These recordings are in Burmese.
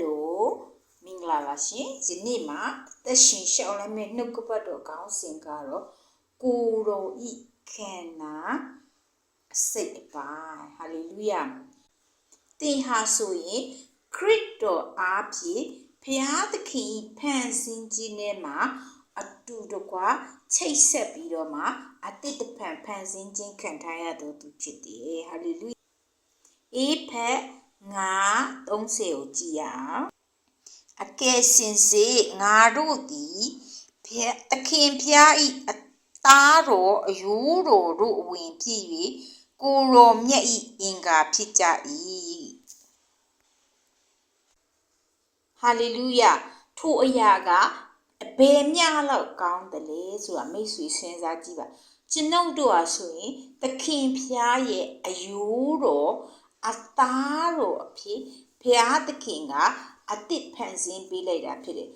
လိုမင်္ဂလာပါရှင်ဒီနေ့မှာသက်ရှင်ရှောင်းလဲမဲ့နှုတ်ကပတ်တော်ခေါင်းစဉ်ကတော့ကိုရောဤခန္ဓာအစိတ်အပိုင်းဟာလေလုယာသင်ဟာဆိုရင်ခရစ်တော်အားဖြင့်ဖျားသခင်ဤဖန်ဆင်းခြင်းနဲ့မှာအတူတကွချိတ်ဆက်ပြီးတော့မှအတိတ်တဖန်ဖန်ဆင်းခြင်းခံထားရတော်သူဖြစ်တယ်ဟာလေလုယာအေးဖက် ငါ30ကိုကြည်ရအောင်အကယ်စင်စေငါတို့သည်ဖျက်သခင်ဖျားဤအသားတော်အယိုးတော်တို့အဝင်ဖြစ်၍ကိုယ်တော်မြတ်ဤအင်္ဂါဖြစ်ကြ၏ဟာလေလုယာထိုအရာကအဘယ်မျှလောက်ကောင်းတယ်လဲဆိုတာမိတ်ဆွေစဉ်းစားကြည့်ပါကျွန်ုပ်တို့ဟာဆိုရင်သခင်ဖျားရဲ့အယိုးတော် အသားတော်အဖြစ်ဖျားသခင်ကအသစ်ဖန်ဆင်းပေးလိုက်တာဖြစ်တယ်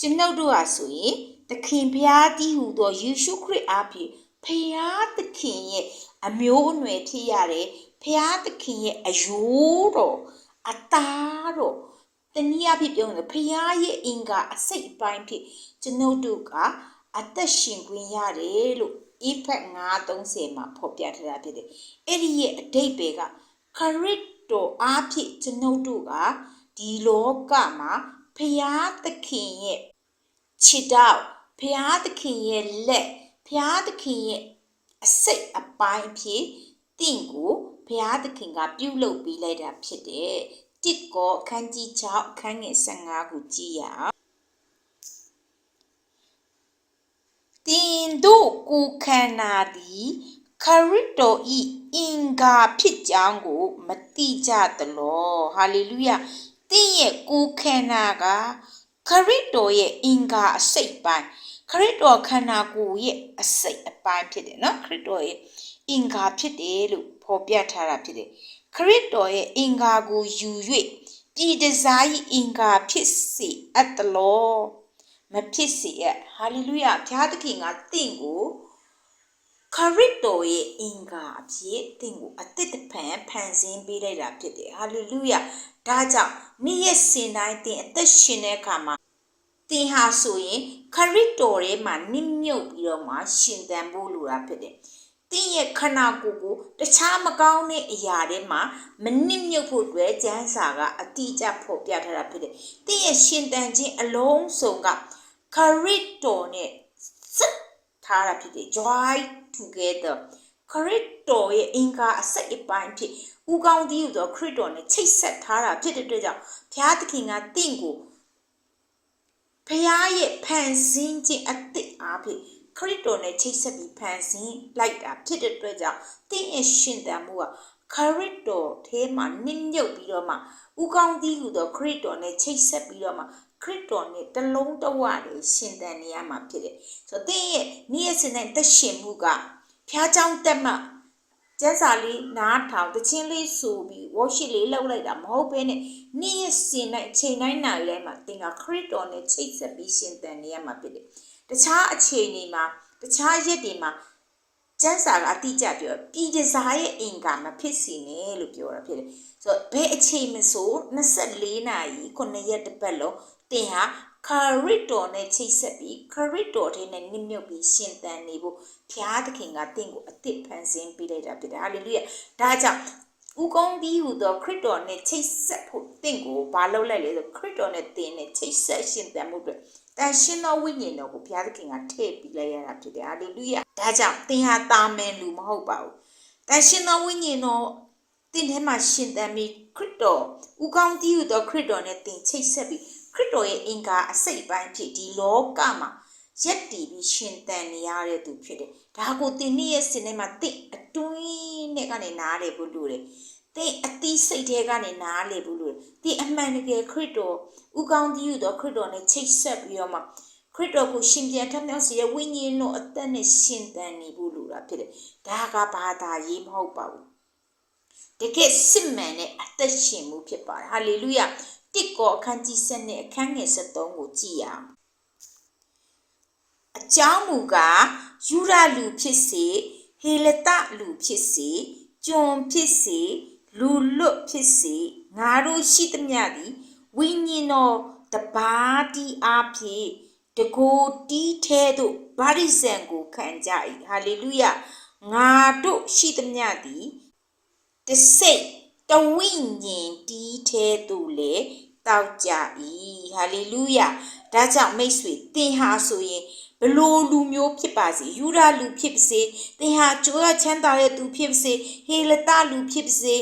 ကျွန်ုပ်တို့ဟာဆိုရင်သခင်ဖျားတည်ဟူသောယေရှုခရစ်အားဖြင့်ဖျားသခင်ရဲ့အမျိုးအနွယ်ဖြစ်ရတယ်ဖျားသခင်ရဲ့အယိုးတော်အသားတော်တနည်းအားဖြင့်ပြောရင်ဖျားရဲ့အင်္ဂါအစိတ်အပိုင်းဖြစ်ကျွန်ုပ်တို့ကအသက်ရှင်ခွင့်ရတယ်လို့ effect 930မှာဖော်ပြထားတာဖြစ်တယ်အဲ့ဒီရဲ့အတိတ်ပဲက ခရစ်တော်အားဖြင့်ကျွန်ုပ်တို့ကဒီလောကမှာဖျားသခင်ရဲ့ခြေတောက်ဖျားသခင်ရဲ့လက်ဖျားသခင်ရဲ့အစိတ်အပိုင်းဖြစ်တင့်ကိုဘုရားသခင်ကပြုလုပ်ပေးလိုက်တာဖြစ်တယ်။တစ်ကောအခန်းကြီး6အခန်းငယ်15ကိုကြည့်ရအောင်။တင်တို့ကိုခန္ဓာသည် ခရစ်တော်ဤအင်္ဂါဖြစ်ကြောင်းကိုမတိကြသလော။ဟာလေလုယ။တင်းရဲ့ကိုခန္ဓာကခရစ်တော်ရဲ့အင်္ဂါအစိတ်ပိုင်းခရစ်တော်ခန္ဓာကိုယ်ရဲ့အစိတ်အပိုင်းဖြစ်တယ်နော်ခရစ်တော်ရဲ့အင်္ဂါဖြစ်တယ်လို့ဖော်ပြထားတာဖြစ်တယ်ခရစ်တော်ရဲ့အင်္ဂါကိုယူ၍ပြည်တစား၏အင်္ဂါဖြစ်စေအပ်တလောမဖြစ်စေရဟာလေလုယဘုရားသခင်ကတင့်ကို ခရစ်တော်ရဲ့အင်္ဂါအဖြစ်တင့်ကိုအသစ်တဖန်ဖန်ဆင်းပေးလိုက်တာဖြစ်တယ်ဟာလေလုယဒါကြောင့်နေ့ရက်စဉ်တိုင်းတင်အသက်ရှင်တဲ့အခါမှာတင်ဟာဆိုရင်ခရစ်တော်ထဲမှာနစ်မြုပ်ပြီးတော့မှရှင်သန်ဖို့လိုတာဖြစ်တယ်။တင်းရဲ့ခန္ဓာကိုယ်ကိုတခြားမကောင်းတဲ့အရာတွေမှာမနစ်မြုပ်ဖို့အတွက်ကျမ်းစာကအတိအကျဖော်ပြထားတာဖြစ်တယ်။တင်းရဲ့ရှင်သန်ခြင်းအလုံးစုံကခရစ်တော်နဲ့စက် ထားတာဖြစ်တယ်။ join together ခရစ်တော်ရဲ့အင်္ဂါအစိတ်အပိုင်းဖြစ်ဦးကောင်းတည်းဟူသောခရစ်တော်နဲ့ချိတ်ဆက်ထားတာဖြစ်တဲ့အတွက်ကြောင့်ဘုရားသခင်ကတင့်ကိုဖះရဲ့ဖန်ဆင်းခြင်းအသစ်အားဖြင့်ခရစ်တော်နဲ့ချိတ်ဆက်ပြီးဖန်ဆင်းလိုက်တာဖြစ်တဲ့အတွက်ကြောင့်တင်းရဲ့ရှင်သန်မှုကခရစ်တော်ထဲမှာနစ်မြုပ်ပြီးတော့မှဥကောင်းသီးဟူသောခရစ်တော်နဲ့ချိတ်ဆက်ပြီးတော့မှ ခရစ်တော်နဲ့တလုံးတဝနဲ့ရှင်သန်နေရမှာဖြစ်တယ်ဆိုတော့တင်းရဲ့နေ့ရက်စဉ်တိုင်းသက်ရှင်မှုကဖျားเจ้าတက်မှကျန်းစာလေးနားထောင်တချင်းလေးဆိုပြီး worship လေးလုပ်လိုက်တာမဟုတ်ဘဲနဲ့နေ့ရက်စဉ်တိုင်းအချိန်တိုင်းနာရီတိုင်းမှာသင်ကခရစ်တော်နဲ့ချိတ်ဆက်ပြီးရှင်သန်နေရမှာဖြစ်တယ်။တခြားအချိန်တွေမှာတခြားရက်တွေမှာကျန်းစာကအတိအကျပြောပြည်တစားရဲ့အင်္ဂါမဖြစ်စီနဲ့လို့ပြောတာဖြစ်တယ်။ဆိုတော့ဘယ်အချိန်မဆို24နာရီ9ရက်တစ်ပတ်လုံး သင်ဟာခရစ်တော်နဲ့ချိတ်ဆက်ပြီးခရစ်တော်ထဲနဲ့နစ်မြုပ်ပြီးရှင်သန်နေဖို့ဘုရားသခင်ကတင့်ကိုအသစ်ဖန်ဆင်းပေးလိုက်တာဖြစ်တယ်ဟာလေလုယဒါကြောင့်ဥကုံးပြီးဟူသောခရစ်တော်နဲ့ချိတ်ဆက်ဖို့တင့်ကိုဘာလုပ်လိုက်လဲဆိုခရစ်တော်နဲ့တင်နဲ့ချိတ်ဆက်ရှင်သန်မှုအတွက်တန်ရှင်သောဝိညာဉ်တော်ကိုဘုရားသခင်ကထည့်ပြီးလိုက်ရတာဖြစ်တယ်ဟာလေလုယဒါကြောင့်သင်ဟာတာမန်လူမဟုတ်ပါဘူးတန်ရှင်သောဝိညာဉ်တော်တင်ထဲမှာရှင်သန်ပြီးခရစ်တော်ဥကောင်းတည်းဟူသောခရစ်တော်နဲ့တင်ချိတ်ဆက်ပြီး ခရစ်တော်ရဲ့အင်္ဂါအစိတ်ပိုင်းဖြစ်ဒီလောကမှာရက်တည်ပြီးရှင်သန်နေရတဲ့သူဖြစ်တယ်။ဒါကိုတင်နေ့ရဲ့စင်ထဲမှာတင့်အတွင်းနဲ့ကနေနားလေဖို့လိုတယ်။တင်အတိစိတ်ထဲကနေနားလေဖို့လိုတယ်။တင်အမှန်တကယ်ခရစ်တော်ဥကောင်းတည်းဟူသောခရစ်တော်နဲ့ချိတ်ဆက်ပြီးတော့မှခရစ်တော်ကိုရှင်ပြန်ထမြောက်စေတဲ့ဝိညာဉ်တော်အသက်နဲ့ရှင်သန်နေဖို့လိုတာဖြစ်တယ်။ဒါကဘာသာရေးမဟုတ်ပါဘူး။တကယ်စစ်မှန်တဲ့အသက်ရှင်မှုဖြစ်ပါတယ်။ဟာလေလုယာ။ တစ်ကောအခန်းကြီး7နဲ့အခန်းငယ်73ကိုကြည့်ရအောင်အကြောင်းမူကားယူရလူဖြစ်စေဟေလတလူဖြစ်စေကျွန်ဖြစ်စေလူလွတ်ဖြစ်စေငါတို့ရှိသမျှသည်ဝိညာဉ်တော်တပါးတီအားဖြင့်တကိုတီးထဲသို့ဗာရိစံကိုခံကြ၏ဟာလေလုယငါတို့ရှိသမျှသည်တစိတ်တဝိညာဉ်တီးထဲသို့လေ တောက်ကြ၏ဟာလေလုယဒါကြောင့်မိတ်ဆွေသင်ဟာဆိုရင်ဘလို့လူမျိုးဖြစ်ပါစေယူရလူဖြစ်ပါစေသင်ဟာကြိုးရချမ်းသာတဲ့သူဖြစ်ပါစေဟေလတလူဖြစ်ပါစေ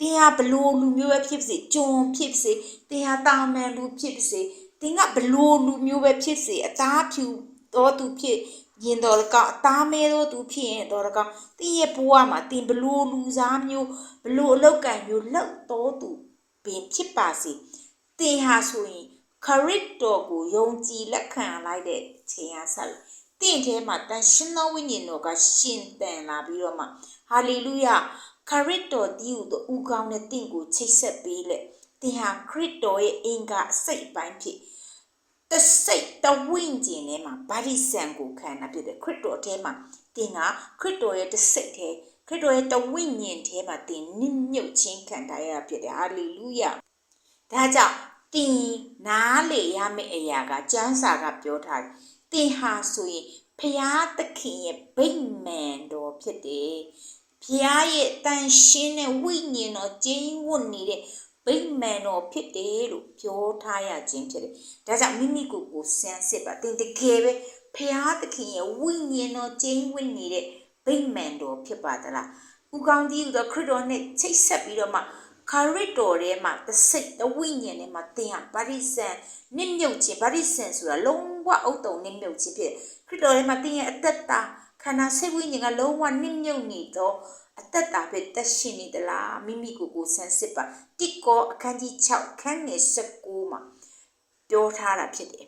သင်ဟာဘလို့လူမျိုးပဲဖြစ်ပါစေဂျွန်ဖြစ်ပါစေသင်ဟာတာမန်လူဖြစ်ပါစေသင်ကဘလို့လူမျိုးပဲဖြစ်စေအသားဖြူတော်သူဖြစ်ရင်တော်ကောင်အသားမဲတော်သူဖြစ်ရင်တော်ကောင်သင်ရဲ့ဘဝမှာသင်ဘလို့လူစားမျိုးဘလို့အလောက်ကံမျိုးလောက်တော်သူပင်ဖြစ်ပါစေ သင်ဟာဆိုရင်ခရစ်တော်ကိုယုံကြည်လက်ခံလိုက်တဲ့ချိန်အားဆက်လို့တင့်ထဲမှာတန်ရှင်သောဝိညာဉ်တော်ကရှင်သန်လာပြီးတော့မှဟာလေလုယခရစ်တော်ဒီဟုသောဥကောင်းတဲ့တင့်ကိုချိတ်ဆက်ပေးလက်တင်ဟာခရစ်တော်ရဲ့အင်္ဂါအစိတ်အပိုင်းဖြစ်တစိတ်တဝိညာဉ်ထဲမှာဗာရိစံကိုခံတာဖြစ်တယ်ခရစ်တော်ထဲမှာတင်ကခရစ်တော်ရဲ့တစိတ်ထဲခရစ်တော်ရဲ့တဝိညာဉ်ထဲမှာတင်နစ်မြုပ်ခြင်းခံထားရတာဖြစ်တယ်ဟာလေလုယ ဒါကြောင့်တင်နားလေရမယ့်အရာကကျမ်းစာကပြောထားတယ်။တင်ဟာဆိုရင်ဖျားသခင်ရဲ့ဗိမာန်တော်ဖြစ်တယ်။ဖျားရဲ့တန်ရှင်းတဲ့ဝိညာဉ်တော်ကျင်းဝတ်နေတဲ့ဗိမာန်တော်ဖြစ်တယ်လို့ပြောထားရခြင်းဖြစ်တယ်။ဒါကြောင့်မိမိကိုယ်ကိုစမ်းစစ်ပါ။တင်တကယ်ပဲဖျားသခင်ရဲ့ဝိညာဉ်တော်ကျင်းဝတ်နေတဲ့ဗိမာန်တော်ဖြစ်ပါသလား။ဥကောင်းကြီးသောခရစ်တော်နဲ့ချိတ်ဆက်ပြီးတော့မှ ခရစ်တော်ထဲမှာတစိတ်တဝိညာဉ်ထဲမှာသင်ဟာဗရိစံနစ်မြုပ်ခြင်းဗရိစံဆိုတာလုံးဝအုတ်တုံနစ်မြုပ်ခြင်းဖြစ်ခရစ်တော်ထဲမှာသင်ရဲ့အသက်တာခန္ဓာစိတ်ဝိညာဉ်ကလုံးဝနစ်မြုပ်နေတော့အသက်တာပဲတက်ရှင်နေသလားမိမိကိုယ်ကိုဆန်းစစ်ပါတိကောအခန်းကြီး6ခန်းငယ်16မှာပြောထားတာဖြစ်တယ်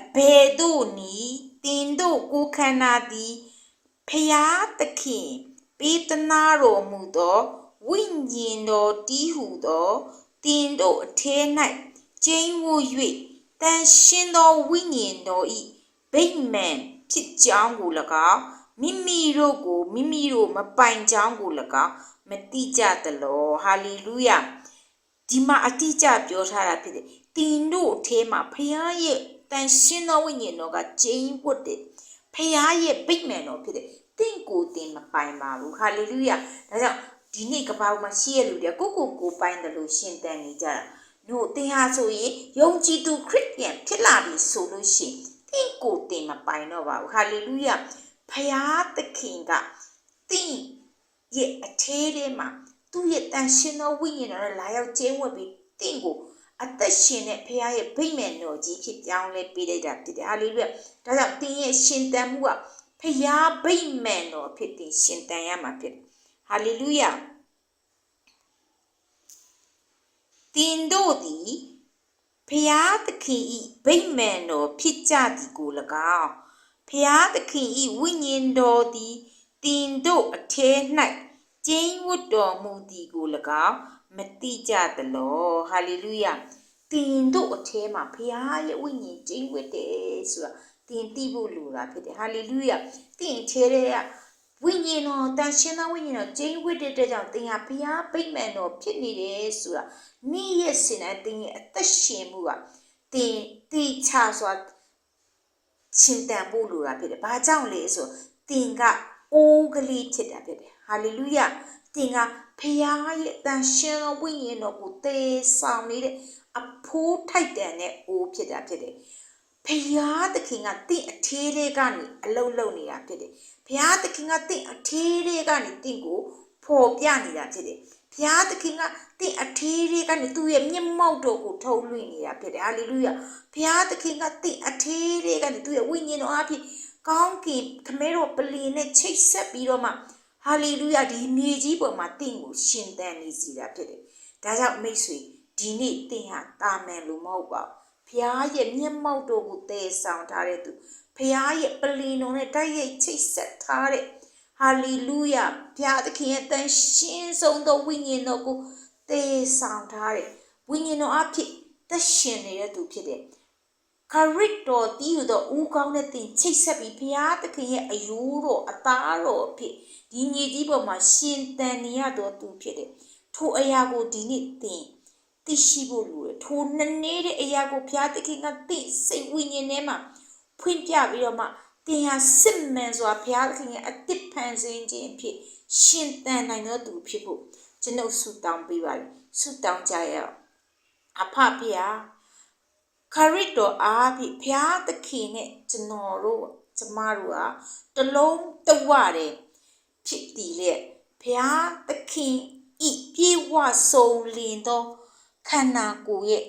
အဘယ်သို့နီတင်တို့ကိုခန္ဓာသည်ဖျားသခင် ပေးသနာတော်မူသောဝိညာဉ်တော်တီးဟုသောတင်တို့အထဲ၌ကျင်းဝ၍တန်ရှင်းသောဝိညာဉ်တော်ဤဗိမာန်ဖြစ်ကြောင်းကို၎င်းမိမိတို့ကိုမိမိတို့မပိုင်ကြောင်းကို၎င်းမတိကြသလောဟာလေလုယဒီမှာအတိအကျပြောထားတာဖြစ်တယ်တင်တို့အထဲမှာဖခင်ရဲ့တန်ရှင်းသောဝိညာဉ်တော်ကကျင်းဝတ်တယ်ဖခင်ရဲ့ဗိမာန်တော်ဖြစ်တယ် တင့်ကိုတင်မပိုင်ပါဘူးဟာလေလုယဒါကြောင့်ဒီနေ့ကပောက်မှာရှိရလူတွေကိုကိုကိုပိုင်တယ်လို့ရှင်းတန်နေကြတာတို့သင်ဟာဆိုရင်ယုံကြည်သူခရစ်ယာန်ဖြစ်လာပြီဆိုလို့ရှိရင်တင့်ကိုတင်မပိုင်တော့ပါဘူးဟာလေလုယဖယားသခင်ကတင့်ရဲ့အသေးလေးမှာသူ့ရဲ့တန်ရှင်သောဝိညာဉ်တော်နဲ့လာရောက်ကျင်းဝတ်ပြီးတင့်ကိုအသက်ရှင်တဲ့ဖခင်ရဲ့ဗိမာန်တော်ကြီးဖြစ်ပြောင်းလဲပေးလိုက်တာဖြစ်တယ်ဟာလေလုယဒါကြောင့်တင်းရဲ့ရှင်တန်မှုက ဖခင်ဗိမာန်တော်ဖြစ်တင်ရှင်တန်ရမှာဖြစ်တယ်ဟာလေလုယာတင်တို့သည်ဖျားသခင်ဤဗိမာန်တော်ဖြစ်ကြသည်ကို၎င်းဖျားသခင်ဤဝိညာဉ်တော်သည်တင်တို့အထဲ၌ကျင်းဝတ်တော်မူသည်ကို၎င်းမတိကြသလောဟာလေလုယာတင်တို့အထဲမှာဖျားရဲ့ဝိညာဉ်ကျင်းဝတ်တယ်ဆိုတာ တင်တိဖို့လိုတာဖြစ်တယ်ဟာလေလုယာတင်အထဲတဲ့ဝိညာဉ်တော်တန်ရှင်းသောဝိညာဉ်တော်ကျင်းဝတ်တဲ့ကြောင့်သင်ဟာဘုရားဗိမာန်တော်ဖြစ်နေတယ်ဆိုတာနေ့ရက်စဉ်တိုင်းသင်ရဲ့အသက်ရှင်မှုကသင်တိချစွာရှင်တန်ဖို့လိုတာဖြစ်တယ်။ဘာကြောင့်လဲဆိုသင်ကအိုးကလေးဖြစ်တာဖြစ်တယ်။ဟာလေလုယသင်ကဖခင်ရဲ့တန်ရှင်းသောဝိညာဉ်တော်ကိုသေဆောင်နေတဲ့အဖိုးထိုက်တန်တဲ့အိုးဖြစ်တာဖြစ်တယ်။ ဖခင်သခင်ကတင့်အသေးလေးကနေအလုတ်လုတ်နေတာဖြစ်တယ်။ဖခင်သခင်ကတင့်အသေးလေးကနေတင့်ကိုဖော်ပြနေတာဖြစ်တယ်။ဖခင်သခင်ကတင့်အသေးလေးကနေသူ့ရဲ့မျက်မှောက်တော်ကိုထုံးလွှင့်နေတာဖြစ်တယ်။ဟာလေလုယ။ဖခင်သခင်ကတင့်အသေးလေးကနေသူ့ရဲ့ဝိညာဉ်တော်အဖြစ်ကောင်းကင်ခမဲတော်ပလီနဲ့ချိတ်ဆက်ပြီးတော့မှဟာလေလုယဒီမြေကြီးပေါ်မှာတင့်ကိုရှင်သန်နေစီတာဖြစ်တယ်။ဒါကြောင့်မိတ်ဆွေဒီနေ့တင့်ဟာတာမန်လို့မဟုတ်ပါဘူး ဖျားရဲ့မျက်မှောက်တို့ကိုတည်ဆောင်ထားတဲ့သူဖျားရဲ့ပလင်တော်နဲ့တိုက်ရိုက်ချိတ်ဆက်ထားတဲ့ဟာလေလုယာဖျားသခင်ရဲ့တန်ရှင်းဆုံးသောဝိညာဉ်တော်ကိုတည်ဆောင်ထားတဲ့ဝိညာဉ်တော်အဖြစ်သက်ရှင်နေတဲ့သူဖြစ်တဲ့ခရစ်တော်တည်ဟူသောဦးကောင်းတဲ့တင်ချိတ်ဆက်ပြီးဘုရားသခင်ရဲ့အယိုးတော်အသားတော်အဖြစ်ဒီညီကြီးပေါ်မှာရှင်တန်နေရတော်သူဖြစ်တယ်ထိုအရာကိုဒီနေ့တင် သိရှိဖို့လိုတယ်ထိုနှစ်နေတဲ့အရာကိုဘုရားသခင်ကသိစိတ်ဝိညာဉ်ထဲမှာဖွင့်ပြပြီးတော့မှတင်ဟာစစ်မှန်စွာဘုရားသခင်ရဲ့အသစ်ဖန်ဆင်းခြင်းအဖြစ်ရှင်သန်နိုင်သောသူဖြစ်ဖို့ကျွန်ုပ်ဆုတောင်းပေးပါလိဆုတောင်းကြရအောင်အဖဖျားခရစ်တော်အားဖြင့်ဘုရားသခင်နဲ့ကျွန်တော်တို့ကျမတို့ဟာတလုံးတဝတယ်ဖြစ်တည်လေဘုရားသခင်ဤပြေဝဆုံးလင်သော ခန္ဓာကိုယ်ရဲ့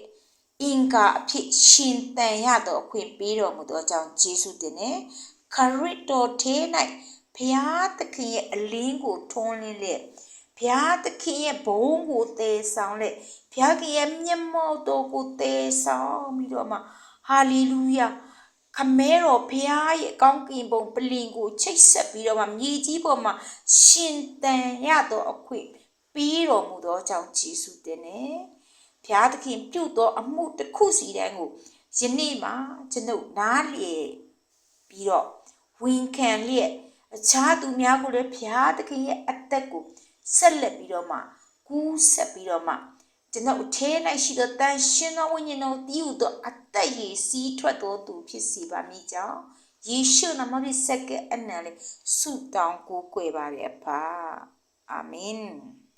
အင်္ဂါအဖြစ်ရှင်သန်ရသောအခွင့်ပေးတော်မူသောကြောင့်ယေရှုတင်နေခရစ်တော်ထဲ၌ဘုရားသခင်ရဲ့အလင်းကိုထွန်းလင်းလေဘုရားသခင်ရဲ့ဘုန်းကိုတည်ဆောင်လေဘုရားခင်ရဲ့မျက်မှောက်တော်ကိုတည်ဆောင်ပြီးတော့မှဟာလေလုယာခမဲတော်ဘုရားရဲ့ကောင်းကင်ဘုံပလင်ကိုချိတ်ဆက်ပြီးတော့မှမြေကြီးပေါ်မှာရှင်သန်ရသောအခွင့်ပေးတော်မူသောကြောင့်ယေရှုတင်နေ ဘုရားသခင်ပြုတ်သောအမှုတစ်ခုစီတိုင်းကိုယနေ့မှကျွန်ုပ်နားလည်ပြီးတော့ဝန်ခံလျက်အခြားသူများကိုလည်းဘုရားသခင်ရဲ့အသက်ကိုဆက်လက်ပြီးတော့မှကူးဆက်ပြီးတော့မှကျွန်ုပ်အထဲ၌ရှိသောတန်ရှင်သောဝိညာဉ်တော်တည်ဟူသောအသက်ရည်စီးထွက်သောသူဖြစ်စီပါမည်ကြောင့်ယေရှုနာမဖြင့်ဆက်ကအနံလေးဆုတောင်းကိုးကွယ်ပါရပါအာမင်